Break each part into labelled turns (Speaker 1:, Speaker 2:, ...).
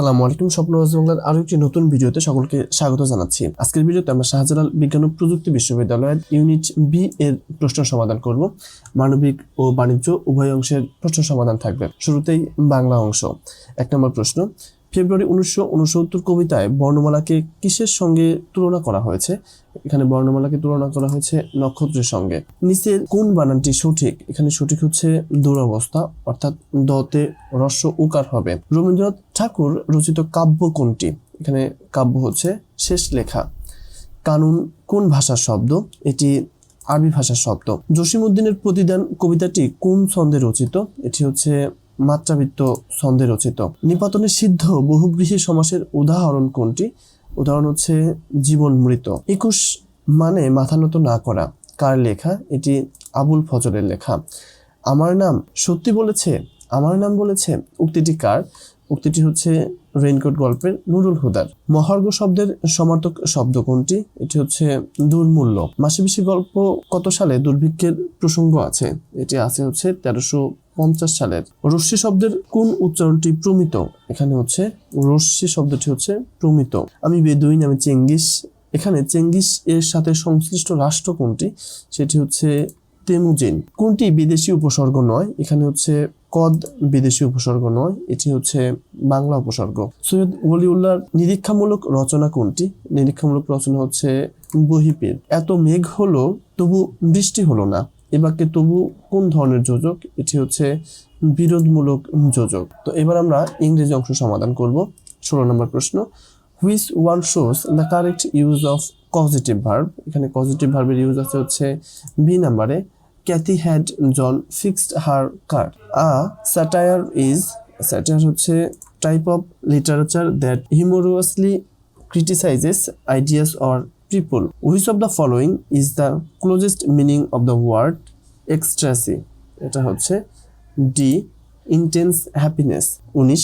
Speaker 1: আসসালামু আলাইকুম স্বপ্নবাজ বাংলার আরও একটি নতুন ভিডিওতে সকলকে স্বাগত জানাচ্ছি। আজকের ভিডিওতে আমরা শাহজালাল বিজ্ঞান ও প্রযুক্তি বিশ্ববিদ্যালয়ের ইউনিট বি এর প্রশ্ন সমাধান করব। মানবিক ও বাণিজ্য উভয় অংশের প্রশ্ন সমাধান থাকবে। শুরুতেই বাংলা অংশ। এক নম্বর প্রশ্ন ফেব্রুয়ারি উনিশশো উনসত্তর কবিতায় বর্ণমালাকে কিসের সঙ্গে তুলনা করা হয়েছে? এখানে বর্ণমালাকে তুলনা করা হয়েছে নক্ষত্রের সঙ্গে। নিচের কোন বানানটি সঠিক? এখানে সঠিক হচ্ছে দুরবস্থা, অর্থাৎ দতে রস্য উকার হবে। রবীন্দ্রনাথ ঠাকুর রচিত কাব্য কোনটি? এখানে কাব্য হচ্ছে শেষ লেখা। কানুন কোন ভাষার শব্দ? এটি আরবি ভাষার শব্দ। জসিমউদ্দিনের প্রতিদান কবিতাটি কোন ছন্দে রচিত? এটি হচ্ছে মাত্রাবৃত্ত ছন্দে রচিত। নিপাতনে সিদ্ধ বহুব্রীহী সমাসের উদাহরণ কোনটি? উদাহরণ হচ্ছে, জীবন মৃত। একুশ মানে মাথা নত না করা। কার লেখা? এটি আবুল ফজলের লেখা। আমার নাম সত্যি বলেছে? আমার নাম বলেছে? উক্তিটি কার? উক্তিটি হচ্ছে রেইনকোট গল্পের নুরুল হুদার। মহার্ঘ শব্দের সমার্থক শব্দ কোনটি? এটি হচ্ছে দুর্মূল্য। মাসে বেশি গল্প কত সালে দুর্ভিক্ষের প্রসঙ্গ আছে? এটি আছে হচ্ছে তেরোশো পঞ্চাশ সালের। রশ্মি শব্দের কোন উচ্চারণটি প্রমিত? এখানে হচ্ছে রশ্মি শব্দটি হচ্ছে প্রমিত। আমি বেদুইন, আমি চেঙ্গিস। এখানে চেঙ্গিস এর সাথে সংশ্লিষ্ট রাষ্ট্র কোনটি? সেটি হচ্ছে তেমুজিন কোনটি বিদেশি উপসর্গ নয়? এখানে হচ্ছে কদ বিদেশি উপসর্গ নয়, এটি হচ্ছে বাংলা উপসর্গ। সৈয়দ ওলিউল্লাহর নিরীক্ষামূলক রচনা কোনটি? নিরীক্ষামূলক রচনা হচ্ছে বহিপীর এত মেঘ হলো, তবু বৃষ্টি হলো না। এ বাক্যে তবু কোন ধরনের যোজক? এটি হচ্ছে বিরোধমূলক যোজক। তো এবার আমরা ইংরেজি অংশ সমাধান করব। ষোলো নম্বর প্রশ্ন, which one shows the correct use of positive verb? এখানে পজিটিভ ভার্বের ইউজ আছে হচ্ছে বি নাম্বারে। Kathy had John fixed her card a satire is satire হচ্ছে type of literature that humorously criticizes ideas or people Which of the following is the closest meaning of the word ecstasy? এটা হচ্ছে D intense happiness উনিশ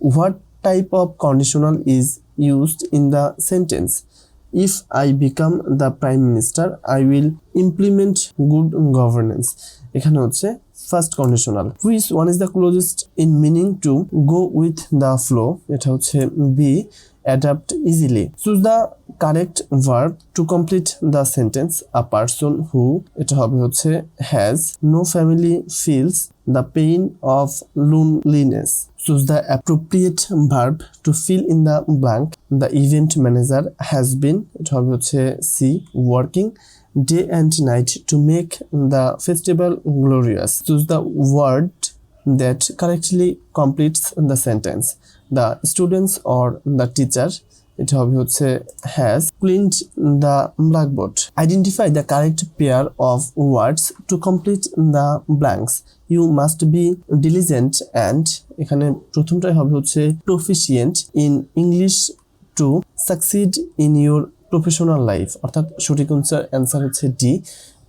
Speaker 1: what type of conditional is used in the sentence if I become the prime minister I will implement good governance এখানে হচ্ছে first conditional which one is the closest in meaning to go with the flow এটা হচ্ছে B adapt easily. Choose the correct verb to complete the sentence. A person who হচ্ছে has no family feels the pain of loneliness. Choose the appropriate verb to fill in the blank. The event manager has been হচ্ছে C working day and night to make the festival glorious. Choose the word that correctly completes the sentence. The students or the teacher it হবে হচ্ছে has cleaned the blackboard. Identify the correct pair of words to complete the blanks. You must be diligent and এখানে প্রথমটাই হবে হচ্ছে proficient in English to succeed in your professional life অর্থাৎ সঠিক answer হচ্ছে D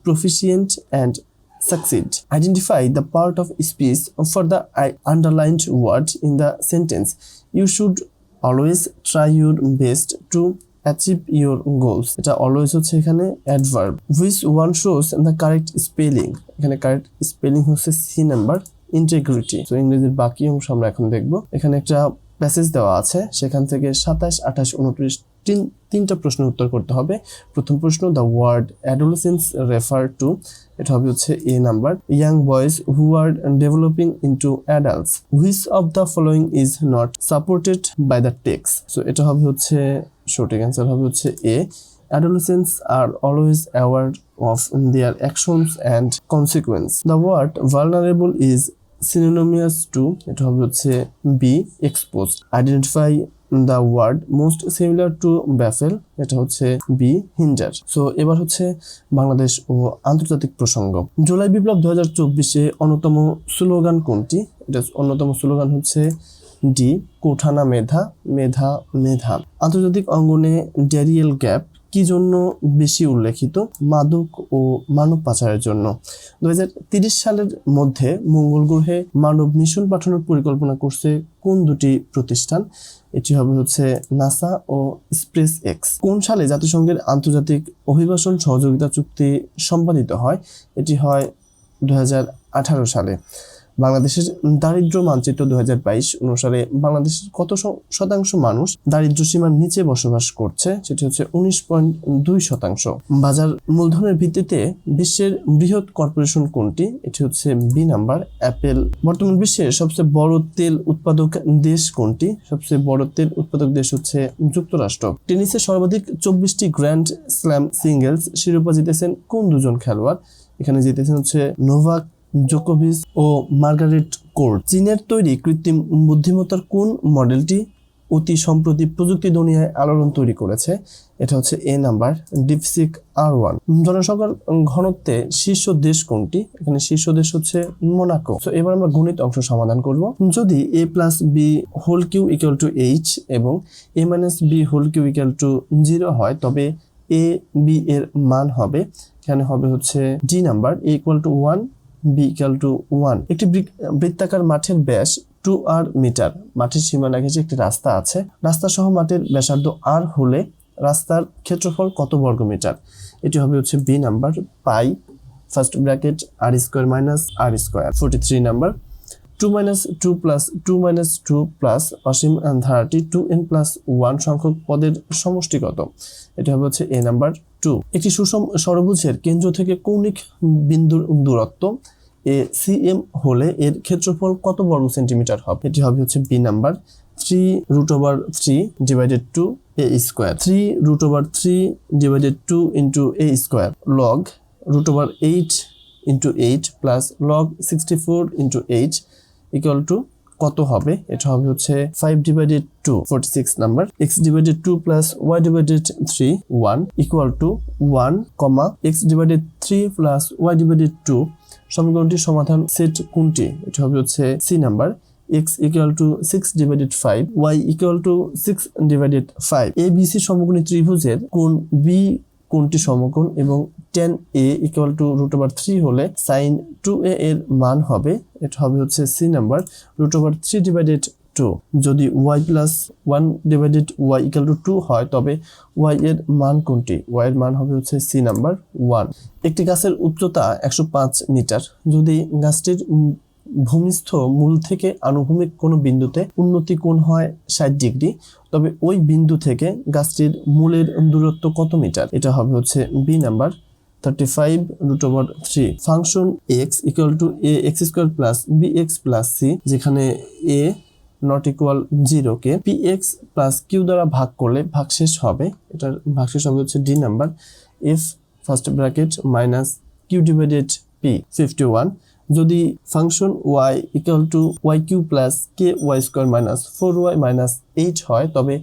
Speaker 1: proficient and succeed. Identify the part of speech for the underlined word in the sentence. You should always try your best to achieve your goals. এটা always হচ্ছে এখানে adverb. Which one shows the correct spelling? এখানে correct spelling হচ্ছে C number integrity তো ইংরেজির বাকি অংশ আমরা এখন দেখব এখানে একটা প্যাসেজ দেওয়া আছে সেখান থেকে সাতাশ আঠাশ উনত্রিশ তিন তিনটা প্রশ্নের উত্তর করতে হবে। প্রথম প্রশ্ন the word adolescence refer to এটা হবে হচ্ছে A number young boys who are developing into adults which of the following is not supported by the text so এটা হবে হচ্ছে, সঠিক অ্যান্সার হবে হচ্ছে এ Adolescents are always aware of their actions and consequence. The word vulnerable is synonymous to, এটা হবে হচ্ছে B expose Identify the word most similar to baffle এটা হচ্ছে বি হিন্ডার সো এবার হচ্ছে বাংলাদেশ ও আন্তর্জাতিক প্রসঙ্গ। জুলাই বিপ্লব দু হাজার চব্বিশে অন্যতম স্লোগান কোনটি? এটা অন্যতম স্লোগান হচ্ছে ডি কোঠানা মেধা মেধা মেধা। আন্তর্জাতিক অঙ্গনে ড্যারিয়েল গ্যাপ কি জন্য বেশি উল্লেখিত? মাদক ও মানব পাচারের জন্য। দু সালের মধ্যে মঙ্গল গ্রহে মানব মিশন পাঠানোর পরিকল্পনা করছে কোন দুটি প্রতিষ্ঠান? এটি হবে হচ্ছে নাসা ও স্পেস এক্স কোন সালে জাতিসংঘের আন্তর্জাতিক অভিবাসন সহযোগিতা চুক্তি সম্পাদিত হয়? এটি হয় দু হাজার আঠারো সালে। বাংলাদেশের দারিদ্র মানচিত্র দুই হাজার বাইশ অনুসারে বাংলাদেশের কত শতাংশ মানুষ দারিদ্র সীমার নিচে বসবাস করছে, সেটি হচ্ছে উনিশ পয়েন্ট দুই শতাংশ। বাজার মূলধনের ভিত্তিতে বিশ্বের বৃহৎ কর্পোরেশন কোনটি? এটি হচ্ছে বি নাম্বার, অ্যাপেল। বর্তমান বিশ্বের সবচেয়ে বড় তেল উৎপাদক দেশ কোনটি? সবচেয়ে বড় তেল উৎপাদক দেশ হচ্ছে যুক্তরাষ্ট্র। টেনিসে সর্বাধিক চব্বিশটি গ্র্যান্ড স্ল্যাম সিঙ্গেলস শিরোপা জিতেছেন কোন দুজন খেলোয়াড়? এখানে জিতেছেন হচ্ছে নোভাক জোকোভিচ ও মার্গারেট কোর্ট। চীনের তৈরি কৃত্রিম বুদ্ধিমত্তার কোন মডেলটি অতি সম্প্রতি প্রযুক্তি দুনিয়ায় আলোড়ন তৈরি করেছে? এটা হচ্ছে A number, DeepSeek R one জনসংখ্যার ঘনত্বে শীর্ষ দেশ কোনটি? এখানে শীর্ষ দেশ হচ্ছে মোনাকো। তো এবার আমরা গণিত অংশ সমাধান করব। যদি A plus B whole Q equal to H এবং A minus B whole Q equal to zero হয়, তবে এ বি এর মান হবে, এখানে হবে হচ্ছে D number, equal to one B equal to one একটি বৃত্তাকার মাঠের ব্যাস টু আর মিটার মাঠের সীমানা ঘেঁষে একটি রাস্তা আছে। রাস্তা সহ মাঠের ব্যাসার্ধ আর হলে রাস্তার ক্ষেত্রফল কত বর্গ মিটার এটি হবে হচ্ছে B number pi first bracket R square minus R square forty three number two minus two plus two minus two plus অসীম ধারাটি টু এন প্লাস ওয়ান সংখ্যক পদের সমষ্টি কত? এটা হবে হচ্ছে এ নাম্বার টু, একটি সুষম ষড়ভুজের কেন্দ্র থেকে কৌণিক বিন্দুর দূরত্ব, এ সি এম হলে এর ক্ষেত্রফল কত বর্গ সেন্টিমিটার হবে? এটি হবে হচ্ছে B number. Three root over three divided two A square. Three root over three divided two into A square. Log root over eight into eight plus log sixty four into eight equal to কত হবে? এটা হবে হচ্ছে five divided two forty six number X divided two plus Y divided three one equal to one comma X divided three plus Y divided two সমীকরণটির সমাধান set কোনটি? এটা হবে হচ্ছে C number X two six divided five Y equal to six divided five A B C সমকোণী ত্রিভুজের কোণ B কোনটি সমকোণ এবং tan A equal to root over three হলে সাইন টু এ এর মান হবে, এটা হবে হচ্ছে C number root over three divided two যদি Y plus one divided Y equal to two হয়, তবে ওয়াই এর মান কোনটি? ওয়াই এর মান হবে হচ্ছে সি নাম্বার ওয়ান একটি গাছের উচ্চতা একশো পাঁচ মিটার। যদি গাছটির ভূমিস্থ মূল থেকে আনুভূমিক কোনো বিন্দুতে উন্নতি কোণ হয় ষাট ডিগ্রি। তবে ওই বিন্দু থেকে গাছটির মূলের দূরত্ব কত মিটার? এটা হবে হচ্ছে B number thirty five root over three function X equal to A X square plus B X plus C যেখানে A not equal zero K P X plus Q দ্বারা ভাগ করলে ভাগশেষ হবে। এটার ভাগশেষ হবে হচ্ছে D number F first bracket minus Q divided P fifty one যদি function Y equal to Y Q plus K Y square minus four Y minus H হয়, তবে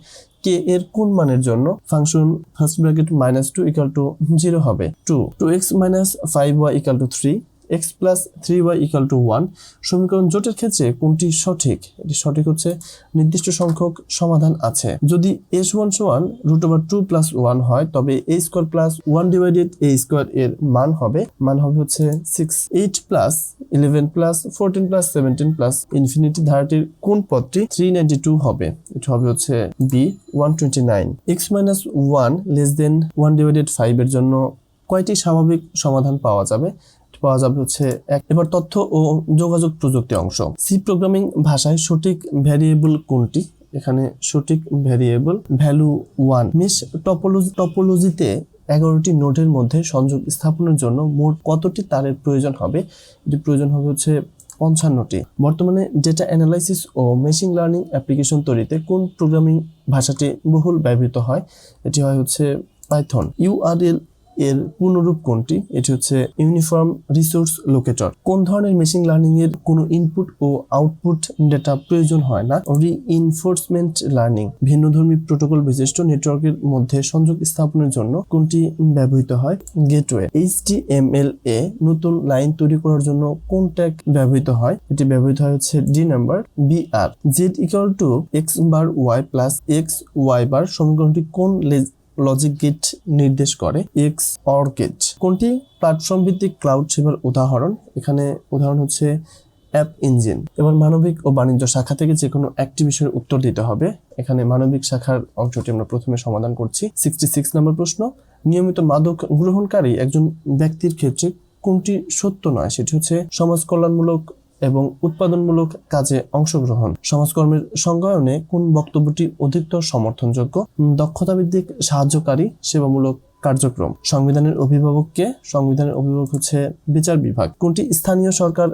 Speaker 1: কে এর কোন মানের জন্য function first bracket minus two equal to zero হবে? Two two X minus five Y equal to three X plus three Y equal to one সমীকরণ জোটের ক্ষেত্রে কোনটি সঠিক? এটি সঠিক হচ্ছে নির্দিষ্ট সংখ্যক সমাধান আছে। যদি এস ওয়ান সমান root over two plus one হয়, তবে A square plus one divided A square এর মান হবে মান হবে হচ্ছে six eight plus eleven plus fourteen plus seventeen plus infinity ধারাটির কোন পদটি থ্রি নাইনটি টু হবে? এটা হবে হচ্ছে B one twenty nine X minus one less than one divided five এর জন্য কয়টি স্বাভাবিক সমাধান পাওয়া যাবে? পাওয়া যাবে হচ্ছে এক এবার তথ্য ও যোগাযোগ প্রযুক্তি অংশ। সি প্রোগ্রামিং ভাষায় সঠিক ভ্যারিয়েবল কোনটি? এখানে সঠিক variable value one mesh topology টপোলজিতে এগারোটি নোডের মধ্যে সংযোগ স্থাপনের জন্য মোট কতটি তারের প্রয়োজন হবে? এটি প্রয়োজন হবে হচ্ছে পঞ্চান্নটি। বর্তমানে ডেটা অ্যানালাইসিস ও মেশিন লার্নিং অ্যাপ্লিকেশন তৈরিতে কোন প্রোগ্রামিং ভাষাটি বহুল ব্যবহৃত হয়? এটি হয় হচ্ছে পাইথন ইউআরএল এর পূর্ণরূপ কোনটি? এটি হচ্ছে ইউনিফর্ম রিসোর্স লোকেটর কোন ধরনের মেশিন লার্নিং এর কোনো ইনপুট ও আউটপুট ডেটা প্রয়োজন হয় না? রিইনফোর্সমেন্ট লার্নিং ভিন্নধর্মী প্রোটোকল বিশিষ্ট নেটওয়ার্কের মধ্যে সংযোগ স্থাপনের জন্য কোনটি ব্যবহৃত হয়? গেটওয়ে এইচটিএমএল এ নতুন লাইন তৈরি করার জন্য কোন ট্যাগ ব্যবহৃত হয়? এটি ব্যবহৃত হয় হচ্ছে D number B R Z equal to X bar Y plus X Y bar সমীকরণটি কোন লজিক গেট নির্দেশ করে এক্স অর গেট কোনটি? প্ল্যাটফর্ম ভিত্তিক ক্লাউড সেবার উদাহরণ। এখানে উদাহরণ হচ্ছে অ্যাপ ইঞ্জিন এবার মানবিক ও বাণিজ্য শাখা থেকে যে কোনো একটি বিষয়ের উত্তর দিতে হবে। এখানে মানবিক শাখার অংশটি আমরা প্রথমে সমাধান করছি। সিক্সটি সিক্স নম্বর প্রশ্ন, নিয়মিত মাদক গ্রহণকারী একজন ব্যক্তির ক্ষেত্রে কোনটি সত্য নয়? সেটি হচ্ছে সমাজ কল্যাণমূলক এবং উৎপাদনমূলক কাজে অংশগ্রহণ। সমাজকর্মের সংজ্ঞায়নে কোন বক্তব্যটি অধিকতর সমর্থনযোগ্য? দক্ষতা ভিত্তিক সাহায্যকারী সেবামূলক কার্যক্রম। সংবিধানের অভিভাবককে, সংবিধানের অভিভাবক হচ্ছে বিচার বিভাগ। কোনটি স্থানীয় সরকার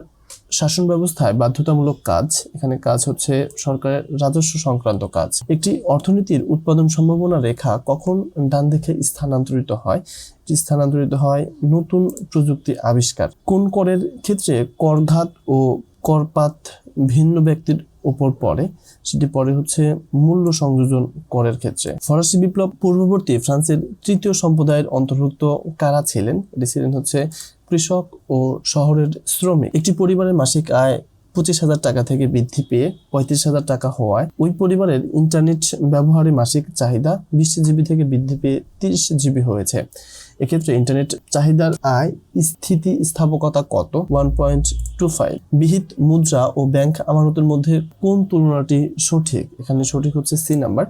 Speaker 1: শাসন ব্যবস্থায় বাধ্যতামূলক কাজ। এখানে কাজ হচ্ছে সরকারের রাজস্ব সংক্রান্ত কাজ। একটি অর্থনীতির উৎপাদন সম্ভাবনা রেখা কখন ডান দিকে স্থানান্তরিত হয়? স্থানান্তরিত হয় নতুন প্রযুক্তি আবিষ্কার। কোন করের ক্ষেত্রে করঘাত ও করপাত ভিন্ন ব্যক্তির উপর পড়ে, সেটি পরে হচ্ছে মূল্য সংযোজন করের ক্ষেত্রে। ফরাসি বিপ্লব পূর্ববর্তী ফ্রান্সের তৃতীয় সম্প্রদায়ের অন্তর্ভুক্ত কারা ছিলেন? এটি ছিলেন হচ্ছে কৃষক ও শহরের শ্রমিক। একটি পরিবারের মাসিক আয় পঁচিশ হাজার টাকা থেকে বৃদ্ধি পেয়ে পঁয়ত্রিশ হাজার টাকা হওয়ায় ওই পরিবারের ইন্টারনেট ব্যবহারে মাসিক চাহিদা বিশ জিবি থেকে বৃদ্ধি পেয়ে তিরিশ জিবি হয়েছে। এক্ষেত্রে ইন্টারনেট চাহিদার আয়, স্থিতিস্থাপকতা কত? ওয়ান পয়েন্ট টু ফাইভ বিহিত মুদ্রা ও ব্যাংক আমানতের মধ্যে কোন তুলনাটি সঠিক? এখানে সঠিক হচ্ছে সি নাম্বার।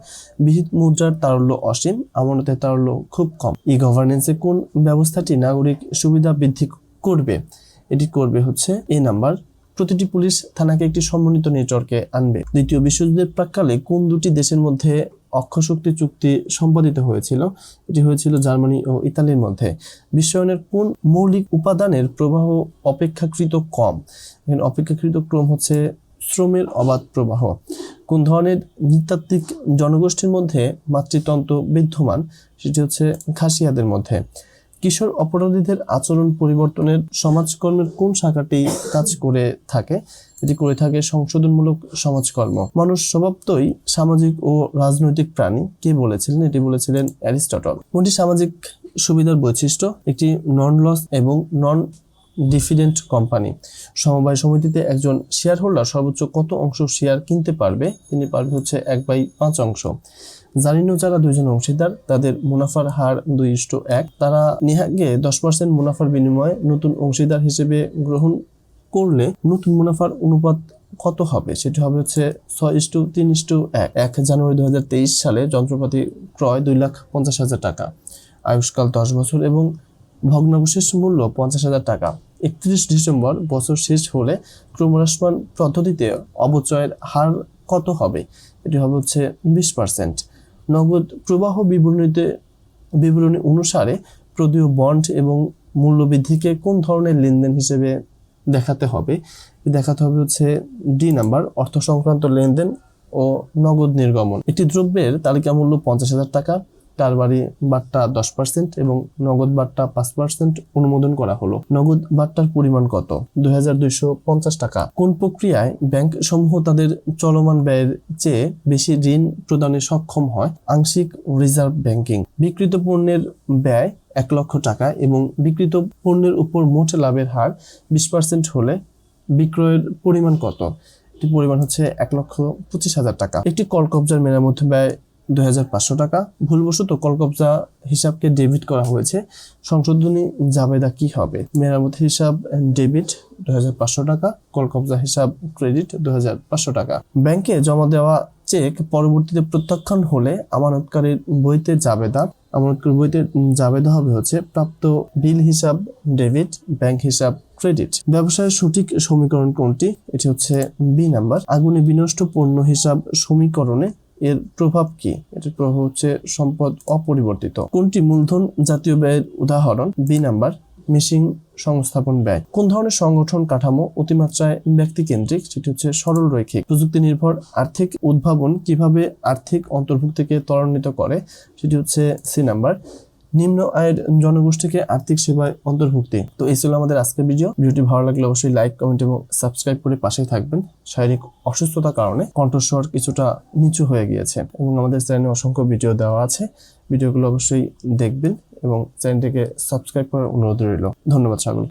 Speaker 1: বিহিত মুদ্রার তারল্য অসীম, আমানতের তারল্য খুব কম। ই গভর্নেন্সে কোন ব্যবস্থাটি নাগরিক সুবিধা বৃদ্ধি করবে? এটি করবে হচ্ছে এ নাম্বার। প্রতিটি পুলিশ থানাকে একটি সমন্বিত নেটওয়ার্কে আনবে। দ্বিতীয় বিশ্বযুদ্ধের প্রাককালে কোন দুটি দেশের মধ্যে অক্ষশক্তি চুক্তি সম্পাদিত হয়েছিল? এটি হয়েছিল জার্মানি ও ইতালির মধ্যে। বিশ্বায়নের কোন মৌলিক উপাদানের প্রবাহ অপেক্ষাকৃত কম? এখানে অপেক্ষাকৃত ক্রম হচ্ছে শ্রমের অবাধ প্রবাহ। কোন ধরনের নৃতাত্ত্বিক জনগোষ্ঠীর মধ্যে মাতৃতন্ত্র বিদ্যমান? সেটি হচ্ছে খাসিয়াদের মধ্যে। কিশোর অপরাধীদের আচরণ পরিবর্তনের সমাজকর্মের কোন শাখাটি কাজ করে থাকে? এটি করে থাকে সংশোধনমূলক সমাজকর্ম। মানুষ স্বভাবতই সামাজিক ও রাজনৈতিক প্রাণী। কে বলেছিলেন? এটি বলেছিলেন অ্যারিস্টটল। কোনটি সামাজিক সুবিধার বৈশিষ্ট্য? একটি নন লস এবং নন ডিফিডেন্ট কোম্পানি সমবায় সমিতিতে একজন শেয়ার হোল্ডার সর্বোচ্চ কত অংশ শেয়ার কিনতে পারবে? তিনি পারবে হচ্ছে এক বাই পাঁচ অংশ। জানিনো যারা দুইজন অংশীদার, তাদের মুনাফার হার দুই ইস্টু এক। তারা নেহাকে দশ পার্সেন্ট মুনাফার বিনিময়ে নতুন অংশীদার হিসেবে গ্রহণ করলে নতুন মুনাফার অনুপাত কত হবে? সেটি হবে হচ্ছে ছয় ইস্টু তিন ইস্টু এক। এক জানুয়ারি দু হাজার তেইশ সালে যন্ত্রপাতি ক্রয় দুই লাখ পঞ্চাশ হাজার টাকা। আয়ুষ্কাল দশ বছর এবং ভগ্নাবশেষ মূল্য পঞ্চাশ হাজার টাকা। একত্রিশ ডিসেম্বর বছর শেষ হলে ক্রমহ্রাসমান পদ্ধতিতে অবচয়ের হার কত হবে? এটি হবে হচ্ছে বিশ পার্সেন্ট নগদ প্রবাহ বিবরণীতে বিবরণী অনুসারে প্রদীয় বন্ড এবং মূল্যবৃদ্ধিকে কোন ধরনের লেনদেন হিসেবে দেখাতে হবে? দেখাতে হবে হচ্ছে ডি নাম্বার অর্থ সংক্রান্ত লেনদেন ও নগদ নির্গমন। একটি দ্রব্যের তালিকা মূল্য পঞ্চাশ হাজার টাকা কারবারি বাট্টা দশ পার্সেন্ট এবং নগদ বাট্টা পাঁচ পার্সেন্ট অনুমোদন করা হলো। নগদ বাট্টার পরিমাণ কত? দুই টাকা। কোন প্রক্রিয়ায় ব্যাংক সমূহ তাদের চলমান ব্যয়ের চেয়ে বেশি ঋণ প্রদানে সক্ষম হয়? আংশিক রিজার্ভ ব্যাংকিং। বিক্রিত পণ্যের ব্যয় এক লক্ষ টাকা এবং বিক্রিত পণ্যের উপর মোট লাভের হার বিশ পার্সেন্ট হলে বিক্রয়ের পরিমাণ কত? পরিমাণ হচ্ছে এক লক্ষ পঁচিশ হাজার টাকা। একটি কল কবজার মেরামত ব্যয় দুই হাজার পাঁচশো টাকা। ভুলবশত কলকবজা হিসাবকে ডেবিট করা হয়েছে। সংশোধনী জাবেদা কি হবে? মেরামত হিসাব ডেবিট দুই হাজার পাঁচশো টাকা, কলকবজা হিসাব ক্রেডিট দুই হাজার পাঁচশো টাকা। ব্যাংকে জমা দেওয়া চেক পরবর্তীতে প্রত্যাখ্যান হলে আমানতকারীর বইতে জাবেদা, আমানতকারীর বইতে জাবেদা হবে হচ্ছে প্রাপ্ত বিল হিসাব ডেবিট ব্যাংক হিসাব ক্রেডিট ব্যবসায়ের সঠিক সমীকরণ কোনটি? এটি হচ্ছে বি নাম্বার আগুনে বিনষ্ট পণ্য হিসাব সমীকরণে এর প্রভাব কি? এটার প্রভাব হচ্ছে সম্পদ অপরিবর্তিত। কোনটি মূলধন জাতীয় ব্যয়ের উদাহরণ? বি নাম্বার মিশিং সংস্থাপন ব্যয়। কোন ধরনের সংগঠন কাঠামো অতিমাত্রায় ব্যক্তিকেন্দ্রিক? সেটি হচ্ছে সরল রৈখিক। প্রযুক্তি নির্ভর আর্থিক উদ্ভাবন কীভাবে আর্থিক অন্তর্ভুক্তিকে ত্বরান্বিত করে? সেটি হচ্ছে সি নাম্বার নিম্ন আয়ের জনগোষ্ঠীকে আর্থিক সেবায় অন্তর্ভুক্তি। তো এই ছিল আমাদের আজকের ভিডিও। ভিডিওটি ভালো লাগলে অবশ্যই লাইক, কমেন্ট এবং সাবস্ক্রাইব করে পাশেই থাকবেন। শারীরিক অসুস্থতার কারণে কণ্ঠস্বর কিছুটা নিচু হয়ে গিয়েছে এবং আমাদের চ্যানেলে অসংখ্য ভিডিও দেওয়া আছে। ভিডিওগুলো অবশ্যই দেখবেন এবং চ্যানেলটিকে সাবস্ক্রাইব করার অনুরোধ রইল। ধন্যবাদ সকলকে।